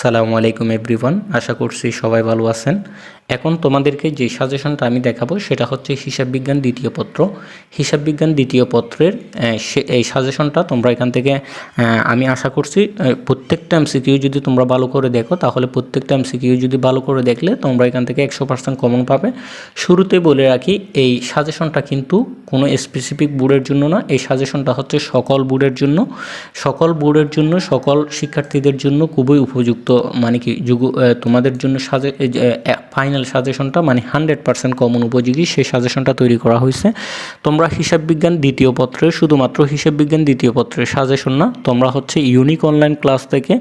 আসসালামু আলাইকুম এভরিওয়ান, আশা করছি সবাই ভালো আছেন। এখন তোমাদেরকে যে সাজেশনটা আমি দেখাবো সেটা হচ্ছে হিসাব বিজ্ঞান দ্বিতীয় পত্র। হিসাব বিজ্ঞান দ্বিতীয় পত্রের এই সাজেশনটা তোমরা এখান থেকে আমি আশা করছি প্রত্যেকটা এমসিকিউ যদি তোমরা ভালো করে দেখো, তাহলে প্রত্যেকটা এমসিকিউ যদি ভালো করে দেখলে তোমরা এখান থেকে একশো পার্সেন্ট কমন পাবে। শুরুতে বলে রাখি, এই সাজেশনটা কিন্তু কোনো স্পেসিফিক বোর্ডের জন্য না। এই সাজেশনটা হচ্ছে সকল বোর্ডের জন্য। সকল বোর্ডের জন্য, সকল শিক্ষার্থীদের জন্য খুবই উপযুক্ত মানে কি, যুগ তোমাদের জন্য সাজে ফাইনাল সাজেশনটা মানে হান্ড্রেড পার্সেন্ট কমন উপযোগী, সেই সাজেশনটা তৈরি করা হয়েছে। তোমরা হিসাব বিজ্ঞান দ্বিতীয় পত্রে, শুধুমাত্র হিসাব বিজ্ঞান দ্বিতীয় পত্রের সাজেশন না, তোমরা হচ্ছে ইউনিক অনলাইন ক্লাস থেকে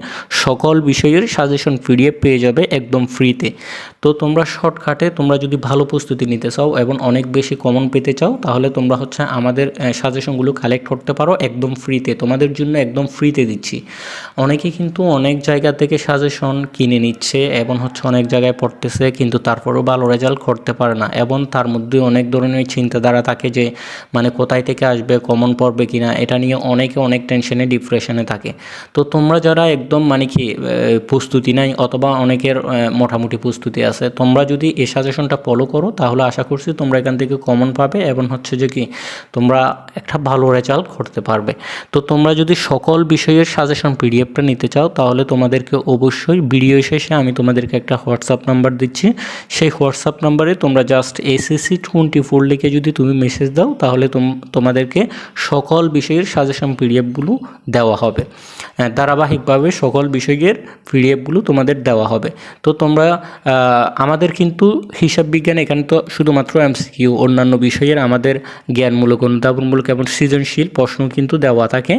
সকল বিষয়ের সাজেশন পিডিএফ পেয়ে যাবে একদম ফ্রিতে তো তোমরা শর্টকাটে তোমরা যদি ভালো প্রস্তুতি নিতে চাও এবং অনেক বেশি কমন পেতে চাও, তাহলে তোমরা হচ্ছে আমাদের সাজেশনগুলো কালেক্ট করতে পারো একদম ফ্রিতে তোমাদের জন্য একদম ফ্রিতে দিচ্ছি। অনেকে কিন্তু অনেক জায়গা থেকে সাজেশন কিনে নিচ্ছে এবং হচ্ছে অনেক জায়গায় পড়তেছে কিন্তু তারপরেও ভালো রেজাল্ট করতে পারে না এবং তার মধ্যে অনেক ধরনের চিন্তাধারা থাকে যে মানে কোথায় থেকে আসবে, কমন পড়বে কিনা, এটা নিয়ে অনেকে অনেক টেনশনে ডিপ্রেশনে থাকে। তো তোমরা যারা একদম মানে কি প্রস্তুতি নাই অথবা অনেকের মোটামুটি প্রস্তুতি আছে, তোমরা যদি এই সাজেশনটা ফলো করো তাহলে আশা করছি তোমরা এখান থেকে কমন পাবে এবং হচ্ছে যে কি তোমরা একটা ভালো রেজাল্ট করতে পারবে। তো তোমরা যদি সকল বিষয়ের সাজেশন পিডিএফটা নিতে চাও, তাহলে তোমাদেরকে অবশ্যই ভিডিও শেষে আমি তোমাদেরকে একটা হোয়াটসঅ্যাপ নাম্বার দিচ্ছি। সেই হোয়াটসঅ্যাপ নাম্বারে তোমরা জাস্ট এসএসসি টোয়েন্টি ফোর লিখে যদি তুমি মেসেজ দাও, তাহলে তোম- তোমাদেরকে সকল বিষয়ের সাজেশন পিডিএফগুলো দেওয়া হবে। ধারাবাহিকভাবে সকল বিষয়ের পিডিএফগুলো তোমাদের দেওয়া হবে। তো তোমরা আমাদের কিন্তু হিসাব বিজ্ঞান এখানে তো শুধুমাত্র এমসিকিউ অন্যান্য বিষয়ের আমাদের জ্ঞানমূলক অনুধাবনমূলক এবং সৃজনশীল প্রশ্ন কিন্তু দেওয়া থাকে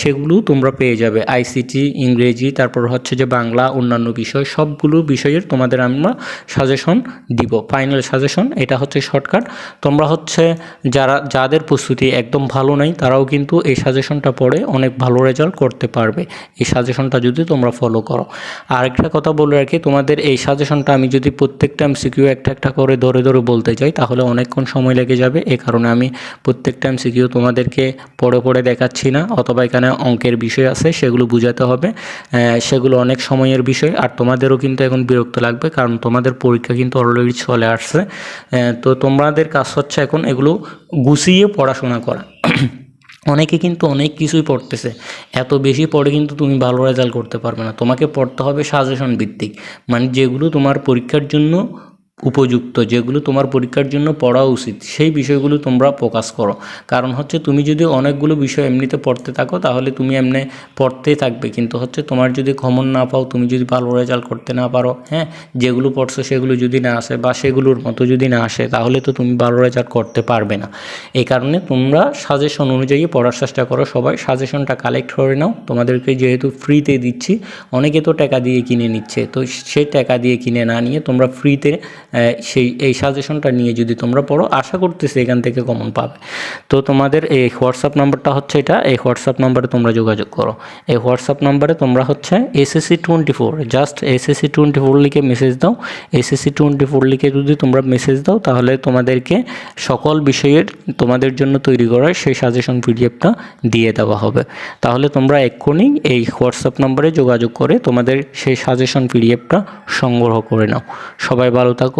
সেগুলো তোমরা পেয়ে যাবে। আইসিটি, ইংরেজি, তারপর হচ্ছে যে বাংলা, অন্যান্য বিষয়, সবগুলো বিষয়ের তোমাদের আমরা সাজেশন দিব। ফাইনাল সাজেশন এটা হচ্ছে শর্টকাট তোমরা হচ্ছে যারা, যাদের প্রস্তুতি একদম ভালো নাই, তারাও কিন্তু এই সাজেশনটা পড়ে অনেক ভালো রেজাল্ট করতে পারবে। এই সাজেশনটা যদি তোমরা ফলো করো। আরেকটা কথা বলে রাখি, তোমাদের এই সাজেশনটা আমি যদি প্রত্যেকটা এমসিকিউ একটা একটা করে ধরে ধরে বলতে চাই তাহলে অনেকক্ষণ সময় লেগে যাবে, এ কারণে আমি প্রত্যেকটা এমসিকিউ তোমাদেরকে পড়ে পড়ে দেখাচ্ছি না, অথবা এখানে অঙ্কের বিষয় আছে, সেগুলো বুঝাতে হবে। সেগুলো অনেক সময়ের বিষয়, আর তোমাদেরও কিন্তু এখন বিরক্ত লাগবে, কারণ তোমাদের পরীক্ষা কিন্তু অলরেডি চলে আসছে। তো তোমাদের কাজ হচ্ছে এখন এগুলো গুছিয়ে পড়াশোনা করা। অনেকে কিন্তু অনেক কিছুই পড়তেছে, এত বেশি পড়ে কিন্তু তুমি ভালো রেজাল্ট করতে পারবে না। তোমাকে পড়তে হবে সাজেশন ভিত্তিক মানে যেগুলো তোমার পরীক্ষার জন্য উপযুক্ত, যেগুলো তোমার পরীক্ষার জন্য পড়া উচিত, সেই বিষয়গুলো তোমরা ফোকাস করো। কারণ হচ্ছে তুমি যদি অনেকগুলো বিষয় এমনিতে পড়তে থাকো, তাহলে তুমি এমনি পড়তেই থাকবে। কিন্তু হচ্ছে তোমার যদি খমন না পাও, তুমি যদি ভালো রেজাল্ট করতে না পারো হ্যাঁ যেগুলো পড়ছো সেগুলো যদি না আসে বা সেগুলোর মতো যদি না আসে, তাহলে তো তুমি ভালো রেজাল্ট করতে পারবে না। এই কারণে তোমরা সাজেশন অনুযায়ী পড়ার চেষ্টা করো সবাই। সাজেশনটা কালেক্ট করে নাও। তোমাদেরকে যেহেতু ফ্রিতে দিচ্ছি, অনেকে তো টাকা দিয়ে কিনে নিচ্ছে। তো সেই টাকা দিয়ে কিনে না নিয়ে তোমরা ফ্রিতে সেই, এই সাজেশনটা নিয়ে যদি তোমরা পড়ো, আশা করতেছি এখান থেকে কমন পাবে। তো তোমাদের এই হোয়াটসঅ্যাপ নাম্বারটা হচ্ছে এটা, এই হোয়াটসঅ্যাপ নাম্বারে তোমরা যোগাযোগ করো। এই হোয়াটসঅ্যাপ নাম্বারে তোমরা হচ্ছে SSC twenty four just SSC twenty four লিখে মেসেজ দাও। এসএসসি টোয়েন্টি ফোর লিখে যদি তোমরা মেসেজ দাও, তাহলে তোমাদেরকে সকল বিষয়ের তোমাদের জন্য তৈরি করা সেই সাজেশন পিডিএফটা দিয়ে দেওয়া হবে। তাহলে তোমরা এক্ষুনি এই হোয়াটসঅ্যাপ নাম্বারে যোগাযোগ করে তোমাদের সেই সাজেশন পিডিএফটা সংগ্রহ করে নাও। সবাই ভালো